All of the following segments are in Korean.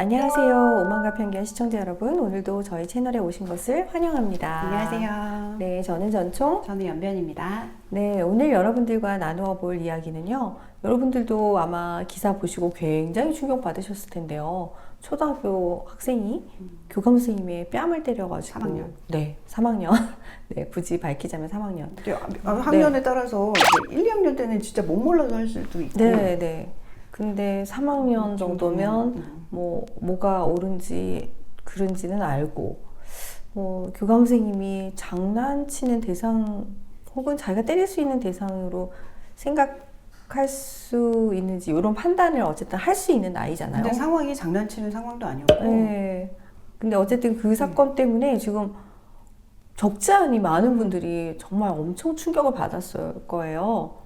안녕하세요. 오만과 편견 시청자 여러분. 오늘도 저희 채널에 오신 것을 환영합니다. 안녕하세요. 네, 저는 전총. 저는 연변입니다. 네, 오늘 여러분들과 나누어 볼 이야기는요. 여러분들도 아마 기사 보시고 굉장히 충격받으셨을 텐데요. 초등학교 학생이 교감 선생님의 뺨을 때려가지고. 3학년. 네, 3학년. 네, 굳이 밝히자면 3학년. 이제 아, 학년에 따라서 이제 1, 2학년 때는 진짜 못 몰라서 할 수도 있고. 네, 네. 근데 3학년 정도면 음. 뭐 뭐가 옳은지 그른지는 알고 뭐 교감 선생님이 장난치는 대상 혹은 자기가 때릴 수 있는 대상으로 생각할 수 있는지 이런 판단을 어쨌든 할 수 있는 나이잖아요. 근데 상황이 장난치는 상황도 아니었고. 네. 근데 어쨌든 그 사건 때문에 지금 적지 않이 많은 분들이 정말 엄청 충격을 받았을 거예요.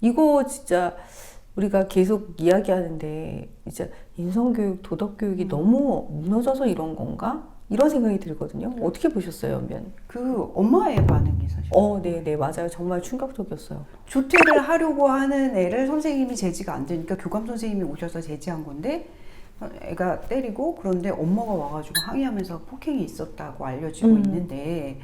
이거 진짜 우리가 계속 이야기하는데 이제 인성교육, 도덕교육이 너무 무너져서 이런 건가? 이런 생각이 들거든요. 어떻게 보셨어요, 연변? 그 엄마의 반응이 사실. 어, 네, 네, 맞아요. 정말 충격적이었어요. 조퇴를 하려고 하는 애를 선생님이 제지가 안 되니까 교감 선생님이 오셔서 제지한 건데 애가 때리고 그런데 엄마가 와가지고 항의하면서 폭행이 있었다고 알려지고 음. 있는데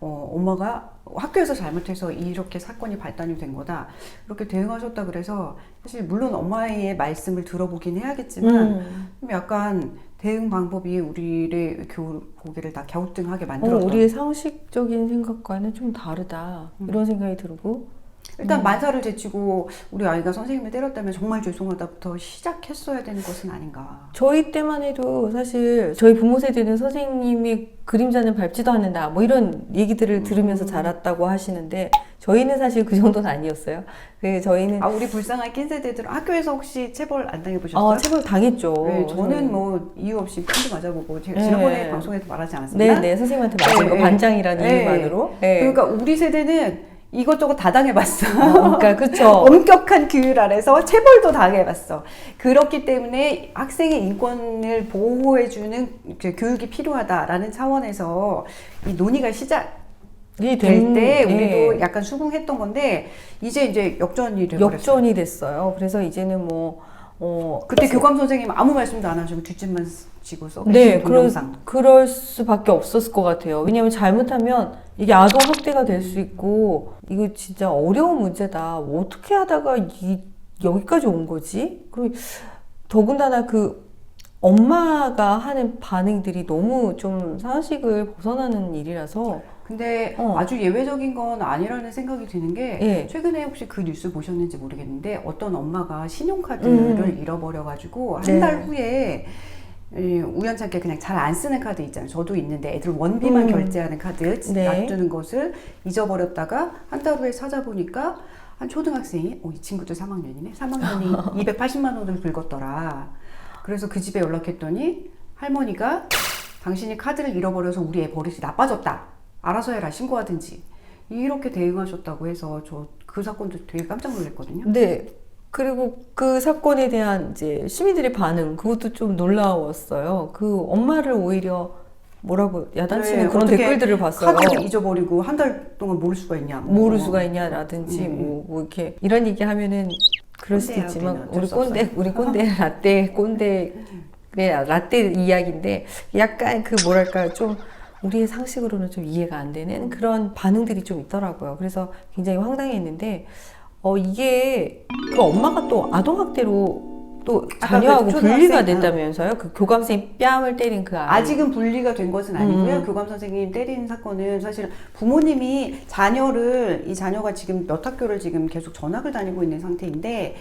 어, 엄마가 학교에서 잘못해서 이렇게 사건이 발단이 된 거다 이렇게 대응하셨다 그래서 사실 물론 엄마의 말씀을 들어보긴 해야겠지만 음. 좀 약간 대응 방법이 우리의 교, 고개를 다 갸우뚱하게 어, 만들었던 우리의 상식적인 생각과는 좀 다르다. 음. 이런 생각이 들고. 일단 음. 만사를 제치고 우리 아이가 선생님을 때렸다면 정말 죄송하다부터 시작했어야 되는 것은 아닌가. 저희 때만 해도 사실 저희 부모 세대는 선생님이 그림자는 밟지도 않는다 뭐 이런 얘기들을 들으면서 음. 자랐다고 하시는데 저희는 사실 그 정도는 아니었어요. 그 저희는 아 우리 불쌍한 낀 세대들 학교에서 혹시 체벌 안 당해보셨어요? 어, 체벌 당했죠. 네, 저는 뭐 이유 없이 핀도 맞아보고 제- 네. 지난번에 방송에서 말하지 않았습니까? 네네 선생님한테 맞은 네, 거 네. 반장이라는 네. 이유만으로. 네. 그러니까 우리 세대는 이것저것 다 당해봤어. 어, 그러니까 그렇죠. 엄격한 규율 아래서 체벌도 당해봤어. 그렇기 때문에 학생의 인권을 보호해주는 그 교육이 필요하다라는 차원에서 이 논의가 시작. 이될때 된- 우리도 네. 약간 수긍했던 건데 이제 이제 역전이 돼버렸어요. 역전이 됐어요. 그래서 이제는 뭐 어, 그때 교감 선생님 아무 말씀도 안 하시고 뒷짐만 지고 써 네, 그럴, 동영상. 그럴 수밖에 없었을 것 같아요. 왜냐하면 잘못하면 이게 아동 학대가 될 수 있고 이거 진짜 어려운 문제다. 뭐 어떻게 하다가 이, 여기까지 온 거지? 그리고 더군다나 그 엄마가 하는 반응들이 너무 좀 상식을 벗어나는 일이라서 근데 어. 아주 예외적인 건 아니라는 생각이 드는 게 예. 최근에 혹시 그 뉴스 보셨는지 모르겠는데 어떤 엄마가 신용카드를 음. 잃어버려가지고 네. 한달 후에 예, 우연찮게 그냥 잘 안 쓰는 카드 있잖아요. 저도 있는데 애들 원비만 음. 결제하는 카드 네. 놔두는 것을 잊어버렸다가 한 달 후에 찾아보니까 한 초등학생이 어, 이 친구도 3학년이네. 3학년이 280만 원을 긁었더라. 그래서 그 집에 연락했더니 할머니가 당신이 카드를 잃어버려서 우리 애 버릇이 나빠졌다. 알아서 해라 신고하든지 이렇게 대응하셨다고 해서 저 그 사건도 되게 깜짝 놀랐거든요. 네. 그리고 그 사건에 대한 이제 시민들의 반응 그것도 좀 놀라웠어요. 그 엄마를 오히려 뭐라고 야단치는 네, 그런 댓글들을 봤어요. 카드를 잊어버리고 한 달 동안 모를 수가 있냐? 뭐. 모를 수가 있냐라든지 음. 뭐, 뭐 이렇게 이런 얘기 하면은 그럴 수도 있지만 우리 수 꼰대. 우리 꼰대 라떼 꼰대 네, 라떼 이야기인데 약간 그 뭐랄까 좀 우리의 상식으로는 좀 이해가 안 되는 그런 반응들이 좀 있더라고요. 그래서 굉장히 황당했는데 어 이게 그 엄마가 또 아동 학대로 또 아까 자녀하고 그 분리가 됐다면서요? 그 교감 선생님 뺨을 때린 그 아이. 아직은 분리가 된 것은 아니고요. 음. 교감 선생님 때린 사건은 사실 부모님이 자녀를 이 자녀가 지금 몇 학교를 지금 계속 전학을 다니고 있는 상태인데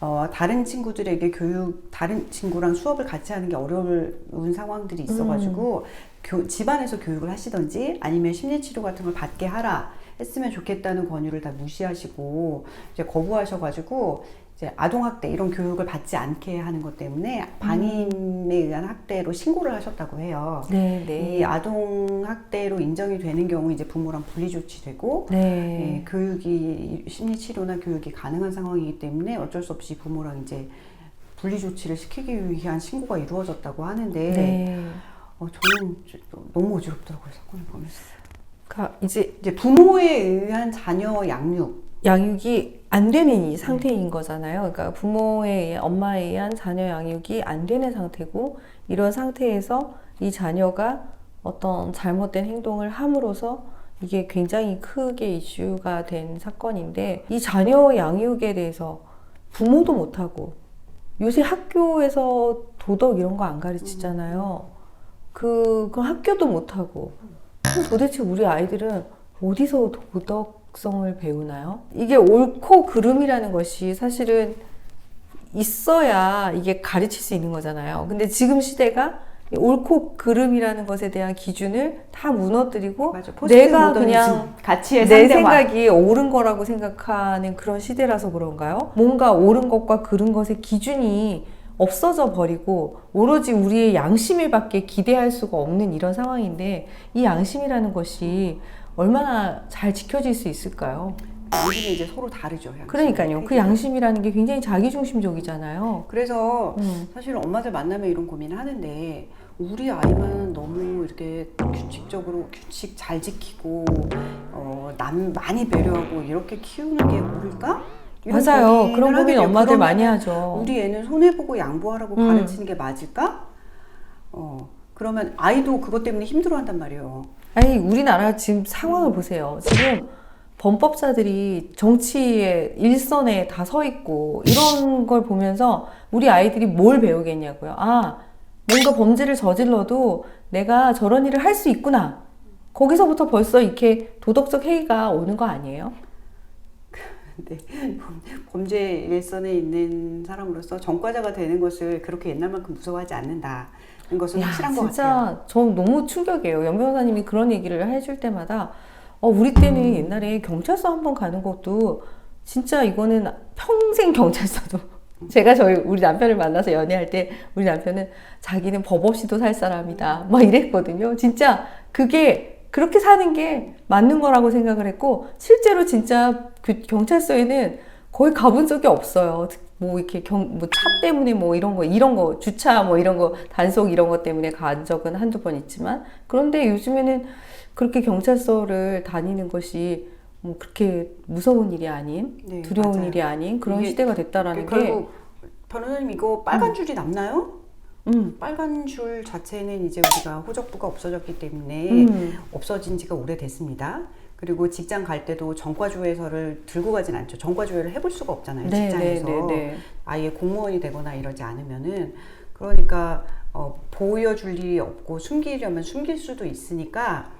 어, 다른 친구들에게 교육 다른 친구랑 수업을 같이 하는 게 어려운 상황들이 있어가지고 음. 교, 집안에서 교육을 하시던지 아니면 심리치료 같은 걸 받게 하라 했으면 좋겠다는 권유를 다 무시하시고 이제 거부하셔가지고 이제 아동학대 이런 교육을 받지 않게 하는 것 때문에 방임에 의한 학대로 신고를 하셨다고 해요. 네, 네. 이 아동 학대로 인정이 되는 경우 이제 부모랑 분리 조치되고 네. 예, 교육이 심리 치료나 교육이 가능한 상황이기 때문에 어쩔 수 없이 부모랑 이제 분리 조치를 시키기 위한 신고가 이루어졌다고 하는데 네. 어, 저는 너무 어지럽더라고요 사건을 보면서 가 이제 이제 부모에 의한 자녀 양육 양육이 안 되는 이 상태인 거잖아요. 그러니까 부모에 의한, 엄마에 의한 자녀 양육이 안 되는 상태고, 이런 상태에서 이 자녀가 어떤 잘못된 행동을 함으로써 이게 굉장히 크게 이슈가 된 사건인데, 이 자녀 양육에 대해서 부모도 못하고, 요새 학교에서 도덕 이런 거 안 가르치잖아요. 그, 그 학교도 못하고. 도대체 우리 아이들은 어디서 도덕성을 배우나요? 이게 옳고 그름이라는 것이 사실은 있어야 이게 가르칠 수 있는 거잖아요. 근데 지금 시대가 이 옳고 그름이라는 것에 대한 기준을 다 무너뜨리고 맞아. 내가 그냥 가치의 내 상대화. 생각이 옳은 거라고 생각하는 그런 시대라서 그런가요? 뭔가 옳은 것과 그른 것의 기준이 없어져 버리고 오로지 우리의 양심에밖에 기대할 수가 없는 이런 상황인데 이 양심이라는 것이 얼마나 잘 지켜질 수 있을까요? 양심이 이제 서로 다르죠. 양심이. 그러니까요. 그 양심이라는 게 굉장히 자기중심적이잖아요. 그래서 음. 사실 엄마들 만나면 이런 고민을 하는데 우리 아이만 너무 이렇게 규칙적으로 규칙 잘 지키고 어, 남 많이 배려하고 이렇게 키우는 게 옳을까? 맞아요. 그런 고민. 엄마들 많이 하죠. 우리 애는 손해 보고 양보하라고 음. 가르치는 게 맞을까? 어 그러면 아이도 그것 때문에 힘들어 한단 말이에요. 아니 우리나라 지금 상황을 보세요. 지금 범법자들이 정치의 일선에 다 서 있고 이런 걸 보면서 우리 아이들이 뭘 배우겠냐고요. 아 뭔가 범죄를 저질러도 내가 저런 일을 할 수 있구나. 거기서부터 벌써 이렇게 도덕적 해이가 오는 거 아니에요? 근데 범죄 일선에 있는 사람으로서 전과자가 되는 것을 그렇게 옛날만큼 무서워하지 않는다 는 것은 야, 확실한 것 같아요. 진짜 전 너무 충격이에요. 연 변호사님이 그런 얘기를 해줄 때마다 어, 우리 때는 옛날에 경찰서 한번 가는 것도 진짜 이거는 평생 경찰서도 제가 저희 우리 남편을 만나서 연애할 때 우리 남편은 자기는 법 없이도 살 사람이다 막 이랬거든요. 진짜 그게 그렇게 사는 게 맞는 거라고 생각을 했고 실제로 진짜 그 경찰서에는 거의 가본 적이 없어요. 뭐 이렇게 경, 뭐 차 때문에 뭐 이런 거, 이런 거, 주차 뭐 이런 거, 단속 이런 것 때문에 간 적은 한두 번 있지만, 그런데 요즘에는 그렇게 경찰서를 다니는 것이 뭐 그렇게 무서운 일이 아닌, 네, 두려운 맞아요. 일이 아닌 그런 시대가 됐다라는 게, 결국 변호사님 이거 빨간 줄이 남나요? 음, 빨간 줄 자체는 이제 우리가 호적부가 없어졌기 때문에 음, 없어진 지가 오래됐습니다. 그리고 직장 갈 때도 전과조회서를 들고 가진 않죠. 전과조회를 해볼 수가 없잖아요. 네, 네, 직장에서 네, 네. 아예 공무원이 되거나 이러지 않으면은 그러니까 어, 보여줄 일이 없고 숨기려면 숨길 수도 있으니까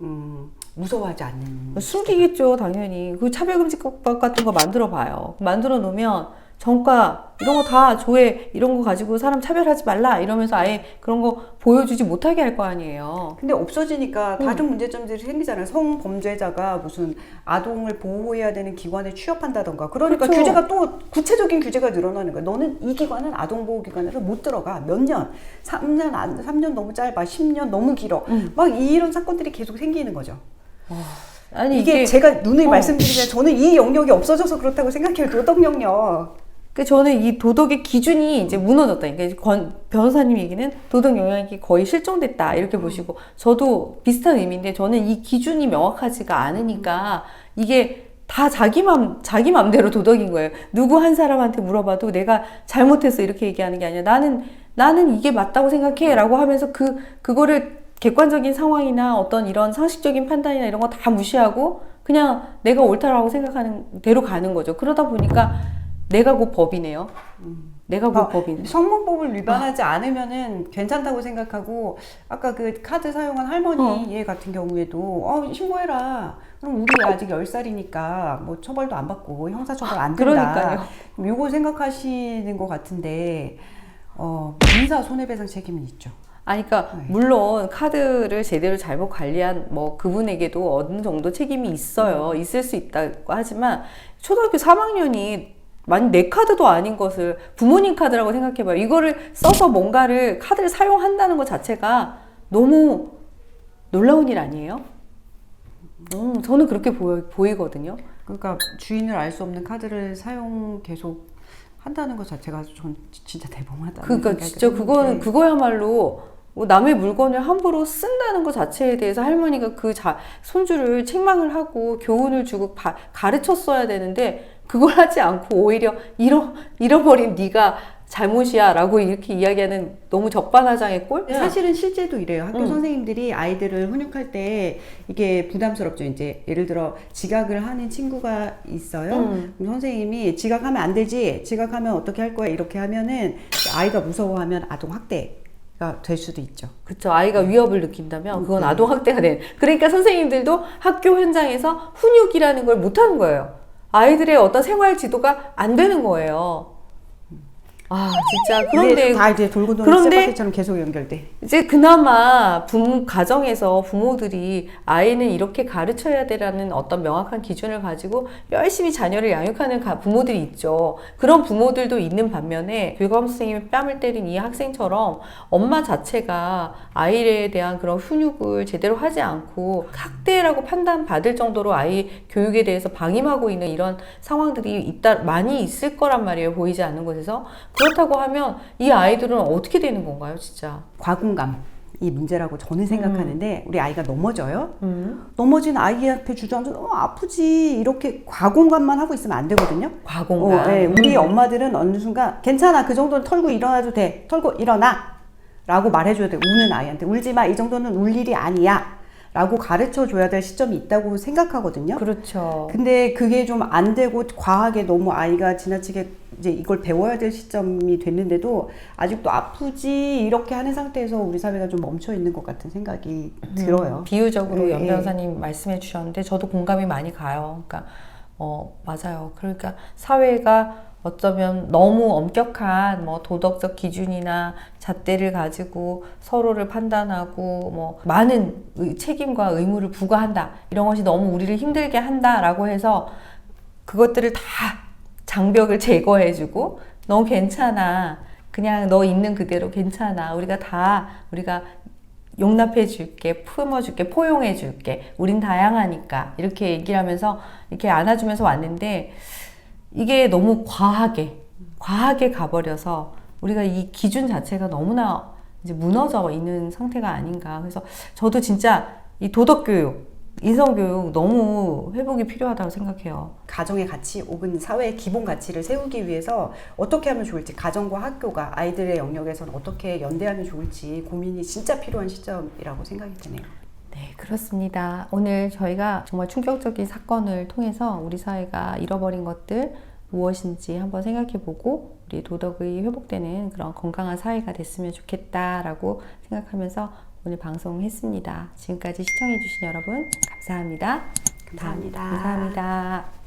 음, 무서워하지 않는 숨기겠죠, 당연히. 그 차별금지법 같은 거 만들어 봐요. 만들어 놓으면 정가 이런 거 다 조회 이런 거 가지고 사람 차별하지 말라 이러면서 아예 그런 거 보여주지 못하게 할 거 아니에요. 근데 없어지니까 다른 문제점들이 생기잖아요. 성범죄자가 무슨 아동을 보호해야 되는 기관에 취업한다던가. 그러니까 그렇죠. 규제가 또 구체적인 규제가 늘어나는 거야. 너는 이 기관은 아동보호기관에서 못 들어가. 몇 년? 3년, 안, 3년 너무 짧아. 10년 너무 길어. 음. 막 이런 사건들이 계속 생기는 거죠. 아니 이게, 이게, 제가 눈을 어. 말씀드리면 저는 이 영역이 없어져서 그렇다고 생각해요. 도덕 영역. 그 저는 이 도덕의 기준이 이제 무너졌다. 그러니까 권 변호사님 얘기는 도덕 영역이 거의 실종됐다 이렇게 보시고 저도 비슷한 의미인데 저는 이 기준이 명확하지가 않으니까 이게 다 자기 맘 자기 맘대로 도덕인 거예요. 누구 한 사람한테 물어봐도 내가 잘못했어 이렇게 얘기하는 게 아니라 나는 나는 이게 맞다고 생각해라고 하면서 그 그거를 객관적인 상황이나 어떤 이런 상식적인 판단이나 이런 거 다 무시하고 그냥 내가 옳다라고 생각하는 대로 가는 거죠. 그러다 보니까 내가 곧 법이네요. 내가 곧 아, 법이네. 성문법을 위반하지 않으면은 괜찮다고 생각하고 아까 그 카드 사용한 할머니 어. 얘 같은 경우에도 어, 신고해라. 그럼 우리 아직 10살이니까 뭐 처벌도 안 받고 형사 처벌 안 된다. 그러니까요. 요거 생각하시는 것 같은데 어, 민사 손해배상 책임은 있죠. 아니, 그러니까 네. 물론 카드를 제대로 잘못 관리한 뭐 그분에게도 어느 정도 책임이 있어요. 음. 있을 수 있다고 하지만 초등학교 3학년이 만약 내 카드도 아닌 것을 부모님 카드라고 생각해봐요. 이거를 써서 뭔가를 카드를 사용한다는 것 자체가 너무 놀라운 일 아니에요? 음, 저는 그렇게 보여, 보이거든요. 그러니까 주인을 알 수 없는 카드를 사용 계속 한다는 것 자체가 전 진짜 대범하다. 그러니까 진짜 그거는 그거야말로 뭐 남의 물건을 함부로 쓴다는 것 자체에 대해서 할머니가 그 자, 손주를 책망을 하고 교훈을 주고 바- 가르쳤어야 되는데 그걸 하지 않고 오히려 잃어, 잃어버린 네가 잘못이야라고 이렇게 이야기하는 너무 적반하장의 꼴? 사실은 실제도 이래요. 학교 음. 선생님들이 아이들을 훈육할 때 이게 부담스럽죠. 이제 예를 들어 지각을 하는 친구가 있어요. 음. 그럼 선생님이 지각하면 안 되지. 지각하면 어떻게 할 거야? 이렇게 하면은 아이가 무서워하면 아동 학대 가 될 수도 있죠. 그렇죠. 아이가 위협을 느낀다면 그건 네. 아동 학대가 된. 그러니까 선생님들도 학교 현장에서 훈육이라는 걸 못 하는 거예요. 아이들의 어떤 생활 지도가 안 되는 거예요. 아, 진짜 그런데 다 이제 돌고 도는 그런데 쇠바퀴처럼 계속 연결돼. 이제 그나마 부모 가정에서 부모들이 아이는 이렇게 가르쳐야 되라는 어떤 명확한 기준을 가지고 열심히 자녀를 양육하는 가- 부모들이 있죠. 그런 부모들도 있는 반면에 교감 선생님이 뺨을 때린 이 학생처럼 엄마 자체가 아이에 대한 그런 훈육을 제대로 하지 않고 학대라고 판단받을 정도로 아이 교육에 대해서 방임하고 있는 이런 상황들이 있다 많이 있을 거란 말이에요. 보이지 않는 곳에서 그렇다고 하면 이 아이들은 어떻게 되는 건가요, 진짜? 과공감. 이 문제라고 저는 생각하는데 우리 아이가 넘어져요. 음. 넘어진 아이 앞에 주저앉아서 어, 아프지 이렇게 과공감만 하고 있으면 안 되거든요. 과공감. 어, 예, 우리 음. 엄마들은 어느 순간 괜찮아 그 정도는 털고 일어나도 돼 털고 일어나 라고 말해줘야 돼 우는 아이한테 울지 마 이 정도는 울 일이 아니야 라고 가르쳐 줘야 될 시점이 있다고 생각하거든요 그렇죠. 근데 그게 좀 안 되고 과하게 너무 아이가 지나치게 이제 이걸 배워야 될 시점이 됐는데도 아직도 아프지 이렇게 하는 상태에서 우리 사회가 좀 멈춰 있는 것 같은 생각이 들어요. 음, 비유적으로 예, 연 예. 변호사님 말씀해 주셨는데 저도 공감이 많이 가요. 그러니까 어 맞아요. 그러니까 사회가 어쩌면 너무 엄격한 뭐 도덕적 기준이나 잣대를 가지고 서로를 판단하고 뭐 많은 의- 책임과 의무를 부과한다 이런 것이 너무 우리를 힘들게 한다라고 해서 그것들을 다 장벽을 제거해주고 너 괜찮아 그냥 너 있는 그대로 괜찮아 우리가 다 우리가 용납해 줄게, 품어 줄게, 포용해 줄게. 우린 다양하니까. 이렇게 얘기를 하면서 이렇게 안아주면서 왔는데 이게 너무 과하게, 과하게 가버려서 우리가 이 기준 자체가 너무나 이제 무너져 있는 상태가 아닌가. 그래서 저도 진짜 이 도덕교육, 인성교육 너무 회복이 필요하다고 생각해요. 가정의 가치 혹은 사회의 기본 가치를 세우기 위해서 어떻게 하면 좋을지 가정과 학교가 아이들의 영역에서는 어떻게 연대하면 좋을지 고민이 진짜 필요한 시점이라고 생각이 드네요. 네, 그렇습니다. 오늘 저희가 정말 충격적인 사건을 통해서 우리 사회가 잃어버린 것들 무엇인지 한번 생각해 보고 우리 도덕의 회복되는 그런 건강한 사회가 됐으면 좋겠다라고 생각하면서 오늘 방송했습니다. 지금까지 시청해 주신 여러분 감사합니다. 감사합니다. 감사합니다.